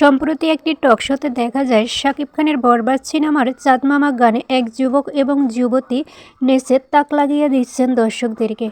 সম্প্রতি একটি টক শোতে দেখা যায়, শাকিব খানের বরবাদ সিনেমার চাঁদ মামা গানে এক যুবক এবং যুবতী নেচে তাক লাগিয়ে দিচ্ছেন দর্শকদেরকে।